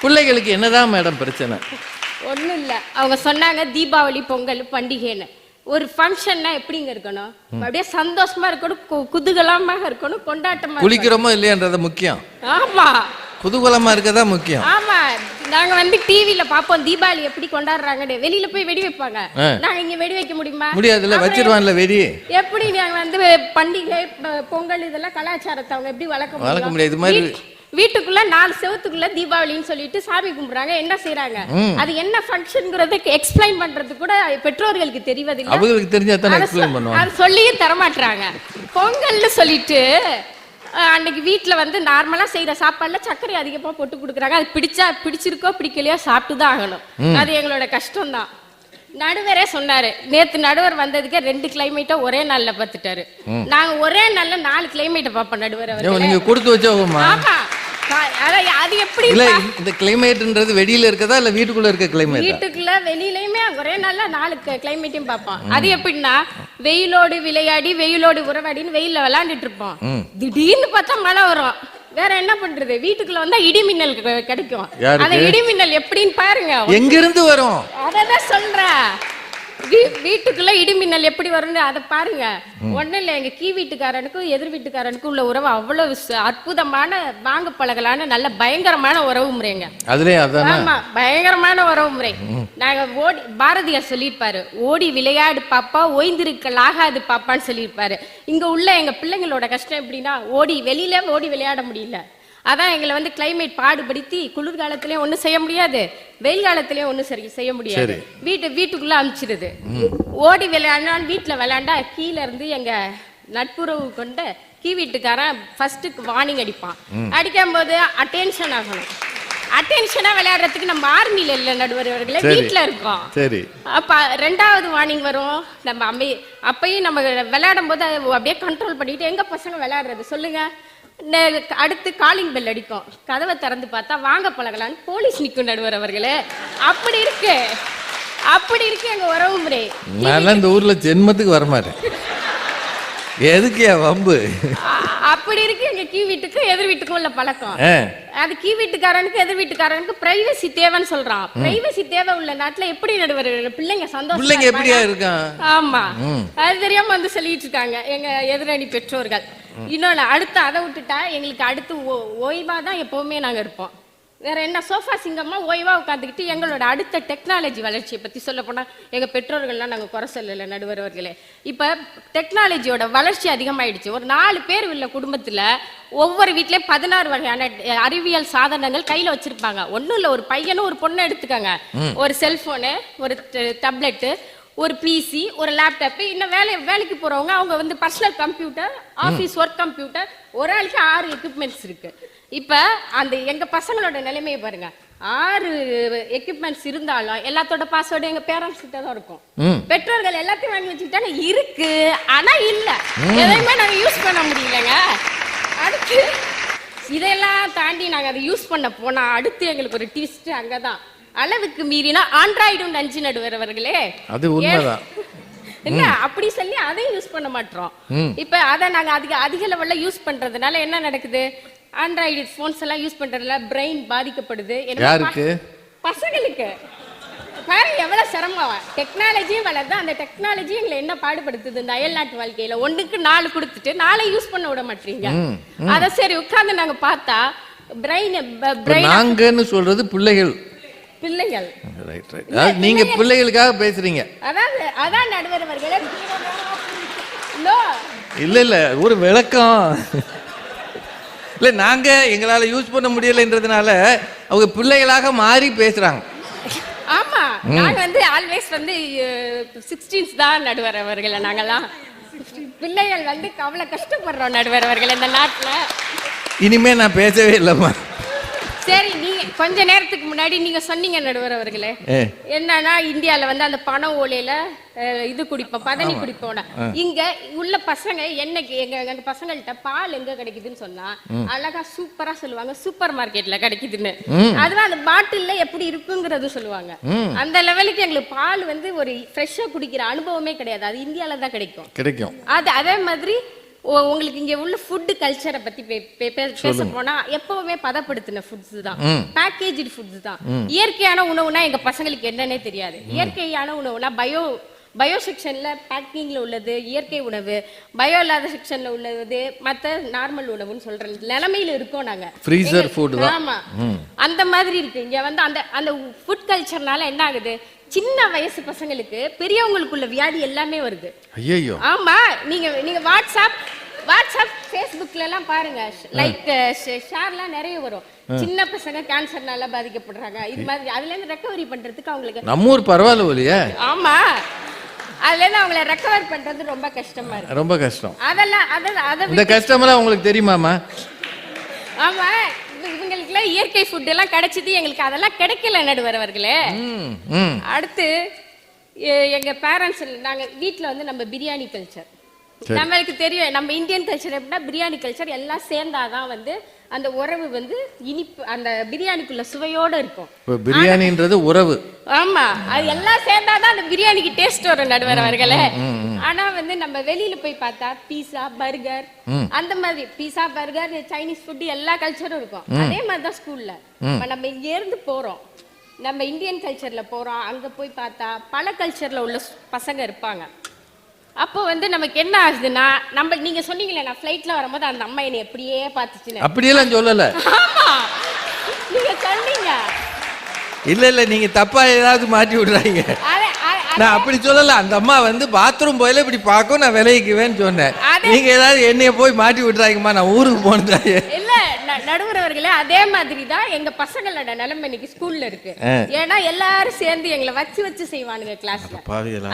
பிள்ளைகளுக்கு என்னதான் மேடம் பிரச்சனை? ஒண்ணும் இல்ல அவங்க சொன்னாங்க தீபாவளி பொங்கல் பண்டிகைன்னு. ஒரு ஃபங்க்ஷன்னா எப்படிங்க இருக்கணும்? அப்படியே சந்தோஷமா இருக்கணும் கு- குதூகலமாக இருக்கணும் கொண்டாட்டமா இருக்கணும். குளிக்கிறோமோ இல்லையன்றது முக்கியம். ஆமா. குதூகலமா இருக்கதா முக்கியம். ஆமா. நாங்க வந்து டிவில பாப்போம் தீபாவளி எப்படி கொண்டாடுறாங்கன்னு. வெளியில போய் வெடி வைப்பாங்க. ஆ. நாங்க இங்க வெடி வைக்க முடியுமா? முடியாதுல்ல அப்புறம் வச்சிருவான்ல வெடி. எப்படி நாங்க வந்து பண்டிகை ப- பொங்கல் இதெல்லாம் கலாச்சாரத்தை அவங்க எப்படி வளர்க்க வளர்க்க முடியாது. இது மாதிரி- வீட்- வீட்டுக்குள்ள நாலு செவத்துக்குள்ள தீபாவளின்னு சொல்லிட்டு சாமி கும்பிடுறாங்க. என்ன செய்றாங்க? அது என்ன ஃபங்க்ஷன்ங்கிறத எக்ஸ்பிளைன் பண்றது கூட பெற்றோர்களுக்கு தெரிவதில்லை. அவங்களுக்கு தெரிஞ்சா தானே எக்ஸ்பிளைன் பண்ணுவாங்க. அது சொல்லியும் தரமாட்டுறாங்க பொங்கல்னு சொல்லிட்டு அன்னைக்கு வீட்ல வந்து நார்மலா செய்யற சாப்பாடுல சர்க்கரை அதிகமா போட்டு கொடுக்குறாங்க. அது பிடிச்சா பிடிச்சிருக்கோ பிடிக்கலையோ சாப்பிட்டு தான் ஆகணும் அது எங்களோட கஷ்டம் தான் நடுவரே சொன்னாரு. நேத்து நடுவர் வந்ததுக்கே ரெண்டு கிளைமேட்டை ஒரே நாள்ல பார்த்துட்டாரு நாங்க ஒரே நாள்ல நாலு கிளைமேட்டை பார்ப்போம் நடுவர். நீங்க கொடுத்து வச்சோமா ஆமா. அது எப்படி இல்ல இந்த கிளைமேட்ன்றது வெளியில இருக்கதா இல்ல வீட்டுக்குள்ள இருக்க கிளைமேட் வீட்டுக்குள்ள வெளியிலயுமே ஒரே நாள்ல நாலு கிளைமேட்டையும் பார்ப்போம். அது எப்படின்னா வெயிலோடு விளையாடி வெயிலோடு உறவாடின்னு வெயில்ல விளையாண்டுட்டு இருப்போம். திடீர்னு பார்த்தா மழை வரும். வேற என்ன பண்றது? வீட்டுக்குள்ள வந்தா இடி மின்னல் கி- கிடைக்கும்? அந்த இடி மின்னல் எப்படின்னு பாருங்க. எங்க இருந்து வரும்? அததான் சொல்றேன். வீட்டுக்குள்ள இடி மின்னல் எப்படி வரும்னு அதை பாருங்க. ஒண்ணும் இல்ல எங்க கீ வீட்டுக்காரனுக்கும் எதிர் வீட்டுக்காரனுக்கும் உள்ள உறவு அவ்வளவு அற்புதமான வாங்க பழகலான நல்ல பயங்கரமான உறவு முறைங்க. ஆமா பயங்கரமான உறவு முறை. நாங்க ஓடி பாரதியார் சொல்லியிருப்பாரு ஓடி விளையாடு பாப்பா ஓய்ந்திருக்கல் ஆகாது பாப்பான்னு சொல்லியிருப்பாரு. இங்க உள்ள எங்க பிள்ளைங்களோட கஷ்டம் எப்படின்னா ஓடி வெளியில ஓடி விளையாட முடியல. அதான் எங்களை வந்து கிளைமேட் பாடுபடுத்தி குளிர்காலத்திலயும் ஒண்ணும் செய்ய முடியாது வெயில் காலத்திலயும் ஒண்ணும் சரி செய்ய முடியாது. வீட்டு வீட்டுக்குள்ள அனுப்பிச்சிடுது ஓடி விளையாடினா வீட்டுல விளையாண்டா கீழ இருந்து எங்க நட்புறவு கொண்ட கீ வீட்டுக்காரன் ஃபர்ஸ்ட் வார்னிங் அடிப்பான். அடிக்கும் போது அட்டென்ஷன் ஆகணும். அட்டென்ஷனா விளையாடுறதுக்கு நம்ம ஆர்மில இல்ல நடுவர் அவர்களே சரி. வீட்ல இருக்கோம். சரி. அப்ப ரெண்டாவது வார்னிங் வரும். நம்ம அம்மை அப்பயும் நம்ம விளையாடும் போது அப்படியே கண்ட்ரோல் பண்ணிட்டு எங்க பசங்க விளையாடுறது? சொல்லுங்க. அடுத்து காலிங் பெல் அடிக்கும். கதவை திறந்து பார்த்தா வாங்க பழகலான்னு போலீஸ் நிற்கும் நடுவர் அவர்களே. அப்படி இருக்கு. அப்படி இருக்கு எங்க உறவு முறை நான் இந்த ஊர்ல ஜென்மத்துக்கு வரமாட்டேன் எதுக்கு வம்பு? அப்படி இருக்கு எங்க கீ வீட்டுக்கும் எதிர் வீட்டுக்கும் உள்ள பழக்கம். அது கீ வீட்டுக்காரனுக்கு எதிர் வீட்டுக்காரனுக்கு பிரைவசி தேவைன்னு சொல்றான். பிரைவசி தேவை உள்ள நாட்டுல எப்படி நடுவர்? பிள்ளைங்க சந்தோஷமா பிள்ளைங்க எப்படியா? இருக்கான்? ஆமா. அது தெரியாம வந்து சொல்லிட்டு இருக்காங்க. எங்க எதிரணி பெற்றோர்கள். இன்னொன்னு அடுத்து அதை விட்டுட்டா எங்களுக்கு அடுத்து ஓய்வா தான் எப்பவுமே நாங்க இருப்போம். வேற என்ன சோஃபா சிங்கமா ஓய்வா உட்காந்துக்கிட்டு எங்களோட அடுத்த டெக்னாலஜி வளர்ச்சியை பத்தி சொல்ல போனா எங்க பெற்றோர்கள்லாம் நாங்க குறை சொல்லல நடுவர் அவர்களே இப்ப டெக்னாலஜியோட வளர்ச்சி அதிகமாயிடுச்சு. ஒரு நாலு பேர் உள்ள குடும்பத்துல ஒவ்வொரு வீட்லயும் பதினாறு வகையான அறிவியல் சாதனங்கள் கையில வச்சிருப்பாங்க. ஒண்ணும் இல்ல ஒரு பையனும் ஒரு பொண்ணு எடுத்துக்கோங்க. ஒரு செல்போனு ஒரு டேப்லெட்டு ஒரு பிசி ஒரு லேப்டாப் இன்னும் வேலை வேலைக்கு போறவங்க அவங்க வந்து personal computer office work computer ஒரு ஆளுக்கு ஆறு எக்யூப்மெண்ட்ஸ் இருக்கு. இப்ப அந்த எங்க பசங்களோட நிலைமையை பாருங்க. ஆறு எக்யூப்மெண்ட்ஸ் இருந்தாலும் எல்லாத்தோட பாஸ்வேர்டு எங்க பேரண்ட்ஸ் கிட்ட தான் இருக்கும். பெற்றோர்கள் எல்லாத்தையும் வாங்கி வச்சுக்கிட்டாங்க இருக்கு ஆனா இல்ல. எதையுமே நாங்க யூஸ் பண்ண முடியலங்க. அடுத்து இதெல்லாம் தாண்டி நாங்க அதை யூஸ் பண்ண போனா அடுத்து எங்களுக்கு ஒரு ட்விஸ்ட் அங்கதான். அளவுக்கு மீறினா ஆண்ட்ராய்டு நஞ்சு நடுவரவர்களே அது உண்மைதான். இல்ல அப்படி சொல்லி அதையும் யூஸ் பண்ண மாட்டோம். இப்ப அத நாங்க அதிக அதிக லெவல்ல யூஸ் பண்றதுனால என்ன நடக்குது? ஆண்ட்ராய்டு போன்ஸ் எல்லாம் யூஸ் பண்றதுல பிரெயின் பாதிக்கப்படுது. யாருக்கு? பசங்களுக்கு. பாரு எவ்வளவு சிரமம். டெக்னாலஜியும் வளருது. அந்த டெக்னாலஜி எங்களை என்ன பாடுபடுத்துது? இந்த அயல்நாட்டு வாழ்க்கையில ஒண்ணுக்கு நாலு கொடுத்துட்டு நாளை யூஸ் பண்ண விட மாட்டீங்க. அத சரி உட்கார்ந்து நாங்க பார்த்தா பிரெயின் பிரெயின் நாங்கன்னு சொல்றது பிள்ளைகள். பிள்ளைகள். நீங்க பிள்ளைகளுக்காக பேசுறீங்க. அதாவது அதான் நடுவர் அவர்களே. இல்ல இல்ல ஒரு விளக்கம். இல்ல நாங்க எங்களால யூஸ் பண்ண முடியலைன்றதுனால அவங்க பிள்ளைகளாக மாறி பேசுறாங்க. ஆமா நாங்க வந்து ஆல்வேஸ் வந்து சிக்ஸ்டீன்ஸ் தான் நடுவர் அவர்கள் நாங்கெல்லாம் பிள்ளைகள் வந்து அவ்வளவு கஷ்டப்படுறோம் நடுவர் அவர்கள் இந்த நாட்டுல. இனிமே நான் பேசவே இல்லைம்மா. சரி நீங்க கொஞ்ச நேரத்துக்கு முன்னாடி நீங்க சொன்னீங்க நடுவர் அவர்களே. என்னன்னா இந்தியால வந்து அந்த பண ஓலையில இது குடிப்போம் பதனி குடிப்போம் இங்க உள்ள பசங்க என்னைக்கு எங்க எங்க பசங்கள்ட்ட பால் எங்க கிடைக்குதுன்னு சொன்னா அழகா சூப்பரா சொல்லுவாங்க சூப்பர் மார்க்கெட்ல கிடைக்குதுன்னு. அதுவும் அந்த பாட்டில்ல எப்படி இருக்குங்கிறது சொல்லுவாங்க. அந்த லெவலுக்கு எங்களுக்கு பால் வந்து ஒரு ஃப்ரெஷ்ஷா குடிக்கிற அனுபவமே கிடையாது. அது இந்தியால தான் கிடைக்கும். கிடைக்கும். அது அதே மாதிரி உங்களுக்கு இங்க உள்ள ஃபுட் கல்ச்சரை பத்தி பேச போனா எப்பவுமே பதப்படுத்தின ஃபுட்ஸ் தான். பேக்கேஜ் ஃபுட்ஸ் தான். இயற்கையான உணவுனா எங்க பசங்களுக்கு என்னன்னே தெரியாது. இயற்கையான உணவுனா பயோ பயோ செக்ஷன்ல பேக்கிங்ல உள்ளது இயற்கை உணவு பயோ இல்லாத செக்ஷன்ல உள்ளது மத்த நார்மல் உணவுன்னு சொல்ற நிலைமையில இருக்கோம் நாங்க. Food தான். ஆமா. அந்த மாதிரி இருக்கு. இங்க வந்து அந்த அந்த ஃபுட் கல்ச்சர்னால என்ன ஆகுது? சின்ன வயசு பசங்களுக்கு பெரியவங்களுக்குள்ள வியாதி எல்லாமே வருது. ஐயோ ஆமா. நீங்க நீங்க வாட்ஸ்அப் வாட்ஸ்அப் ஃபேஸ்புக்ல எல்லாம் பாருங்க லைக் ஷேர்லாம் நிறைய வரும். சின்ன பசங்க கேன்சர்னால பாதிக்கப்படுறாங்க. இது மாதிரி அதுல இருந்து ரெக்கவரி பண்றதுக்கு அவங்களுக்கு நம்ம ஊர் பரவாயில்ல ஒலியே ஆமா. அதுல இருந்து அவங்கள ரெக்கவர் பண்றது ரொம்ப கஷ்டமா இருக்கு. ரொம்ப கஷ்டம். அதெல்லாம் அதெல்லாம் அதை இந்த கஷ்டமெல்லாம் உங்களுக்கு தெரியுமாமா ஆமா. இவ- இவங்களுக்குலாம் இயற்கை ஃபுட் எல்லாம் கிடைச்சது. எங்களுக்கு அதெல்லாம் கிடைக்கல நடுவரவர்களே அடுத்து எங்க பேரண்ட்ஸ் நாங்க வீட்ல வந்து நம்ம பிரியாணி கல்ச்சர் சரி. நம்மளுக்கு தெரியும் நம்ம இந்தியன் கல்ச்சர் எப்படின்னா பிரியாணி கல்ச்சர் எல்லாம் சேர்ந்தாதான் வந்து அந்த உறவு வந்து இனிப்பு அந்த பிரியாணிக்குள்ள சுவையோட இருக்கும். பிரியாணின்றது உறவு. ஆமா அது எல்லாம் சேர்ந்தாதான் அந்த பிரியாணிக்கு டேஸ்ட் வரும் நடுவர் அவர்களே ஆனா வந்து நம்ம வெளியில போய் பார்த்தா பீஸா பர்கர் அந்த மாதிரி பீஸா பர்கர் சைனீஸ் ஃபுட் எல்லா கல்ச்சரும் இருக்கும். அதே மாதிரி தான் ஸ்கூல்ல நம்ம இங்க இருந்து போறோம். நம்ம இந்தியன் கல்ச்சர்ல போறோம் அங்க போய் பார்த்தா பல கல்ச்சர்ல உள்ள பசங்க இருப்பாங்க. அப்போ வந்து நமக்கு என்ன ஆகுதுன்னா நம்ம நீங்க சொன்னீங்களே நான் ஃப்ளைட்ல வரும்போது அந்த அம்மா என்னை எப்படியே பார்த்துச்சுன்னு. அப்படியெல்லாம் சொல்லல. ஆமா. நீங்க சொன்னீங்க. இல்ல இல்ல நீங்க தப்பா ஏதாவது மாட்டி விடுறாங்க. நான் அப்படி சொல்லல. அந்த அம்மா வந்து பாத்ரூம் போயில இப்படி பார்க்கும் நான் விலகிக்குவேன்னு சொன்னேன். நீங்க ஏதாவது என்னைய போய் மாட்டி விட்டுறாங்கம்மா நான் ஊருக்கு போனதாயே இல்ல ந- நடுவர் அவர்களே அதே மாதிரி தான் எங்க பசங்களோட நிலைமை இன்னைக்கு ஸ்கூல்ல இருக்கு. ஏன்னா எல்லாரும் சேர்ந்து எங்களை வச்சு வச்சு செய்வானுங்க கிளாஸ்ல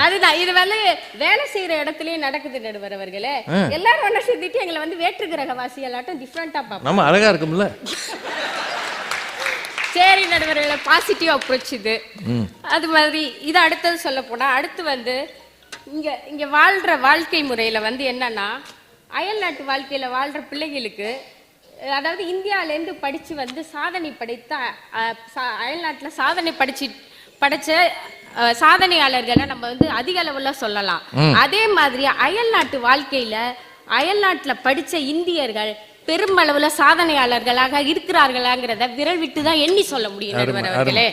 அதுதான் இது வந்து வேலை செய்யற இடத்துலயும் நடக்குது நடுவர் அவர்களே எல்லாரும் ஒண்ணா சேர்ந்துட்டு எங்களை வந்து வேற்று கிரகவாசி எல்லாட்டும் டிஃப்ரெண்டா பார்ப்போம் நம்ம அழகா இருக்கும்ல. சரி நடுவர்களே பாசிட்டிவ் அப்ரோச் இது அது மாதிரி இது அடுத்தது சொல்ல போனா அடுத்து வந்து இங்க இங்க வாழ்ற வாழ்க்கை முறையில வந்து என்னன்னா அயல்நாட்டு வாழ்க்கையில வாழ்ற பிள்ளைகளுக்கு அதாவது இந்தியால இருந்து படிச்சு வந்து சாதனை படைத்த அயல்நாட்டுல சாதனை படிச்சு படைச்ச சாதனையாளர்களை நம்ம வந்து அதிக அளவுல சொல்லலாம். அதே மாதிரி அயல்நாட்டு வாழ்க்கையில அயல்நாட்டுல படிச்ச இந்தியர்கள் பெருமளவுல சாதனையாளர்களாக இருக்கிறார்களாங்கிறத விரல் விட்டு தான் எண்ணி சொல்ல முடியும் அவர்களே.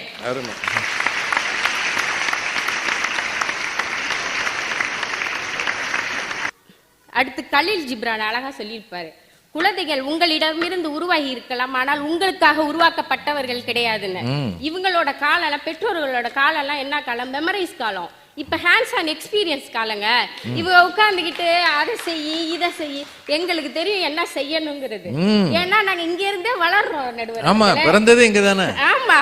அடுத்து கலீல் ஜிப்ரான் அழகா சொல்லியிருப்பாரு. குழந்தைகள் உங்களிடமிருந்து உருவாகி இருக்கலாம் ஆனால் உங்களுக்காக உருவாக்கப்பட்டவர்கள் கிடையாதுன்னு. இவங்களோட காலம் பெற்றோர்களோட காலம்லாம் என்ன காலம்? மெமரைஸ் காலம். இப்ப ஹேண்ட்ஸ் ஆன் எக்ஸ்பீரியன்ஸ் காலங்க. இவ உட்கார்ந்துகிட்டு அதை செய் இதை செய் எங்களுக்கு தெரியும் என்ன செய்யணுங்கிறது. ஏன்னா நாங்க இங்க இருந்தே வளர்றோம் நடுவர். ஆமா பிறந்தது இங்க தானே ஆமா.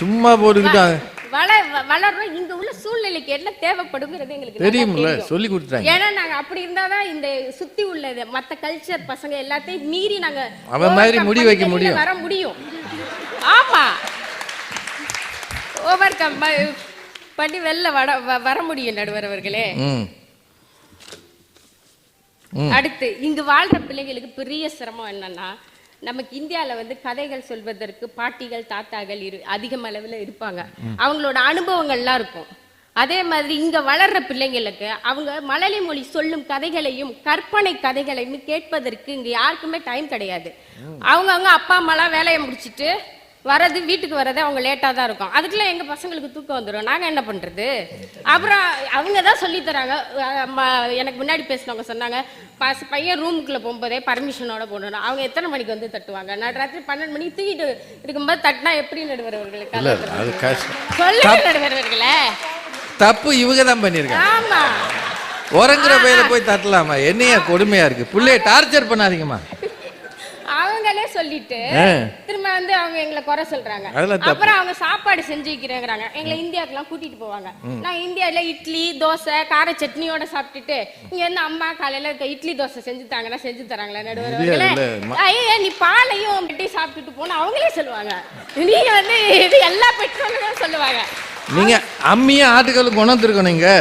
சும்மா போட்டுக்கிட்டாங்க வள வளர்றோம். இங்க உள்ள சூழ்நிலைக்கு என்ன தேவைப்படுங்கிறது எங்களுக்கு தெரியும்ல தெரியும். சொல்லி கொடுத்துட்டாங்க. ஏன்னா நாங்க அப்படி இருந்தாதான் இந்த சுத்தி உள்ளது மத்த கல்ச்சர் பசங்க எல்லாத்தையும் மீறி நாங்க அவன் மாதிரி முடி வைக்க முடியும். வர முடியும். ஆமா. ஓவர் கம் பண்ணி வெளில வர வ- வர முடியும் நடுவர் அவர்களே. அடுத்து இங்கு வாழ்ற பிள்ளைகளுக்கு பெரிய சிரமம் என்னன்னா நமக்கு இந்தியால வந்து கதைகள் சொல்வதற்கு பாட்டிகள் தாத்தாகள் இரு அதிகம் அளவுல இருப்பாங்க. அவங்களோட அனுபவங்கள்லாம் இருக்கும். அதே மாதிரி இங்க வளர்ற பிள்ளைங்களுக்கு அவங்க மழலை மொழி சொல்லும் கதைகளையும் கற்பனை கதைகளையும் கேட்பதற்கு இங்க யாருக்குமே டைம் கிடையாது. அவங்க அவங்க அப்பா அம்மாலாம் வேலையை முடிச்சிட்டு வரது வீட்டுக்கு வரது அவங்க லேட்டாக தான் இருக்கும். அதுக்குள்ள எங்க பசங்களுக்கு தூக்கம் வந்துடும் நாங்க என்ன பண்றது? அப்புறம் அவங்க தான் சொல்லி தராங்க. அஹ் அம்மா, எனக்கு முன்னாடி பேசினவங்க சொன்னாங்க பஸ் பையன் ரூமுக்குள்ள போகும்போதே பர்மிஷனோட போடணும். அவங்க எத்தனை மணிக்கு வந்து தட்டுவாங்க? நான் ராத்திரி பன்னெண்டு மணிக்கு தூக்கிட்டு இருக்கும்போது தட்டினா எப்படி நடுவரவர்களுக்கு சொல்லுங்க நடுவரவர்களே. தப்பு இவங்க தான் பண்ணிருக்காங்க ஆமா. உறங்குற பையில போய் தட்டலாமா? என்னையா கொடுமையா இருக்கு? புள்ளைய டார்ச்சர் பண்ணாதீங்கம்மா. சொல்லிட்டு. திரும்ப வந்து அவங்க எங்களை குறை சொல்றாங்க. அப்புறம் அவங்க சாப்பாடு செஞ்சு வைக்கிறேங்கிறாங்க. எங்களை இந்தியாவுக்குலாம் கூட்டிட்டு போவாங்க. நான் இந்தியால இட்லி தோசை கார சட்னியோட சாப்பிட்டுட்டு இங்க இருந்து அம்மா காலையில இட்லி தோசை செஞ்சு தாங்கன்னா செஞ்சு தராங்களா நடுவர் ஐயா நீ பாலையும் வெட்டி சாப்பிட்டுட்டு போனா அவங்களே சொல்லுவாங்க. நீங்க வந்து இது எல்லா பெற்றோர்களும் சொல்லுவாங்க. நீங்க அம்மியும் ஆட்டுக்களும் கொண்டு வந்துருக்கணும் அவர்களே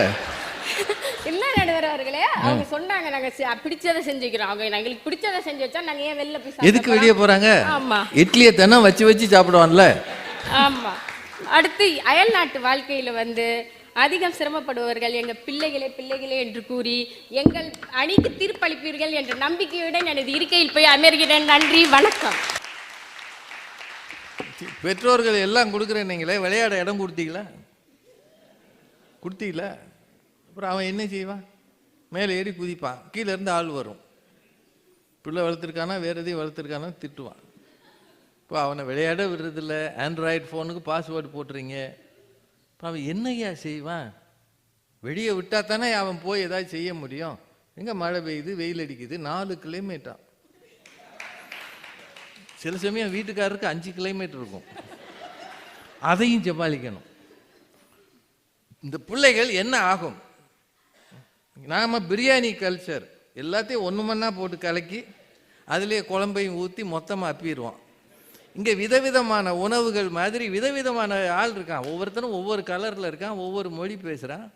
அவங்க சொன்னாங்க நாங்க பிடிச்சதை செஞ்சு வைக்கிறோம் அவங்க எங்களுக்கு பிடிச்சதை செஞ்சு வச்சா நாங்க ஏன் வெளில போய் எதுக்கு வெளியே போறாங்க? ஆமா. இட்லியை தினம் வச்சு வச்சு சாப்பிடுவான்ல. ஆமா. அடுத்து அயல்நாட்டு வாழ்க்கையில வந்து அதிகம் சிரமப்படுபவர்கள் எங்க பிள்ளைகளே பிள்ளைகளே என்று கூறி எங்கள் அணிக்கு தீர்ப்பளிப்பீர்கள் என்ற நம்பிக்கையுடன் எனது இருக்கையில் போய் அமர்கிறேன். நன்றி வணக்கம். பெற்றோர்கள் எல்லாம் கொடுக்குறேன்னீங்களே விளையாட இடம் கொடுத்தீங்களா? கொடுத்தீங்களா? அப்புறம் அவன் என்ன செய்வான்? மேலே ஏறி குதிப்பான். கீழே இருந்து ஆள் வரும். பிள்ளை வளர்த்துருக்கானா வேறு எதையும் வளர்த்துருக்கானா திட்டுவான். இப்போ அவனை விளையாட விடுறதில்ல. ஆண்ட்ராய்டு ஃபோனுக்கு பாஸ்வேர்டு போட்டுறீங்க. இப்போ அவன் என்னய்யா செய்வான்? வெளியே விட்டா தானே அவன் போய் ஏதாவது செய்ய முடியும். எங்கே மழை பெய்யுது வெயில் அடிக்குது நாலு கிலோமீட்டர் சில சமயம் வீட்டுக்காரருக்கு அஞ்சு கிலோமீட்டர் இருக்கும். அதையும் சமாளிக்கணும். இந்த பிள்ளைகள் என்ன ஆகும்? நாம் பிரியாணி கல்ச்சர் எல்லாத்தையும் ஒன்று மண்ணாக போட்டு கலக்கி அதுலேயே குழம்பையும் ஊற்றி மொத்தமாக அப்பிடுவோம். இங்கே விதவிதமான உணவுகள் மாதிரி விதவிதமான ஆள் இருக்கான். ஒவ்வொருத்தரும் ஒவ்வொரு கலரில் இருக்கான் ஒவ்வொரு மொழி பேசுகிறான்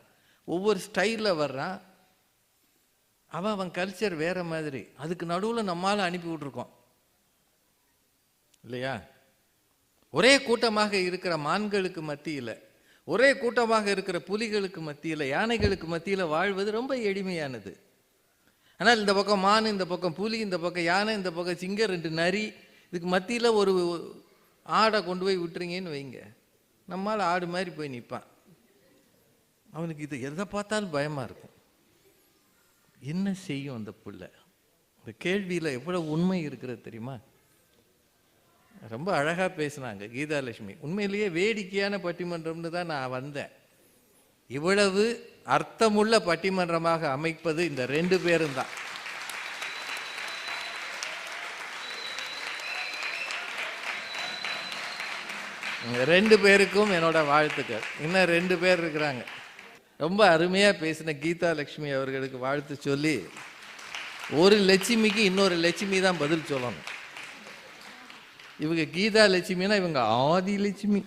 ஒவ்வொரு ஸ்டைலில் வர்றான். அவன் அவன் கல்ச்சர் வேறு மாதிரி. அதுக்கு நடுவில் நம்மால் அனுப்பி விட்ருக்கோம் இல்லையா? ஒரே கூட்டமாக இருக்கிற மான்களுக்கு மத்தியில் ஒரே கூட்டமாக இருக்கிற புலிகளுக்கு மத்தியில் யானைகளுக்கு மத்தியில் வாழ்வது ரொம்ப எளிமையானது. ஆனால் இந்த பக்கம் மான் இந்த பக்கம் புலி இந்த பக்கம் யானை இந்த பக்கம் சிங்கம் ரெண்டு நரி இதுக்கு மத்தியில் ஒரு ஆடை கொண்டு போய் விட்டுறீங்கன்னு வைங்க. நம்மால் ஆடு மாதிரி போய் நிற்பான் அவனுக்கு இது எதை பார்த்தாலும் பயமாக இருக்கும். என்ன செய்யும் அந்த புள்ள? இந்த கேள்வியில் எவ்வளோ உண்மை இருக்கிறது தெரியுமா? ரொம்ப அழகாக பேசினாங்க. கீதாலட்சுமி. உண்மையிலேயே வேடிக்கையான பட்டிமன்றம்னு தான் நான் வந்தேன். இவ்வளவு அர்த்தமுள்ள பட்டிமன்றமாக அமைப்பது இந்த ரெண்டு பேரும் தான். ரெண்டு பேருக்கும் என்னோட வாழ்த்துக்கள். இன்னும் ரெண்டு பேர் இருக்கிறாங்க. ரொம்ப அருமையாக பேசின கீதா லட்சுமி அவர்களுக்கு வாழ்த்து சொல்லி ஒரு லட்சுமிக்கு இன்னொரு லட்சுமி தான் பதில் சொல்லணும். இவங்க கீதா லட்சுமினா இவங்க ஆதி லட்சுமி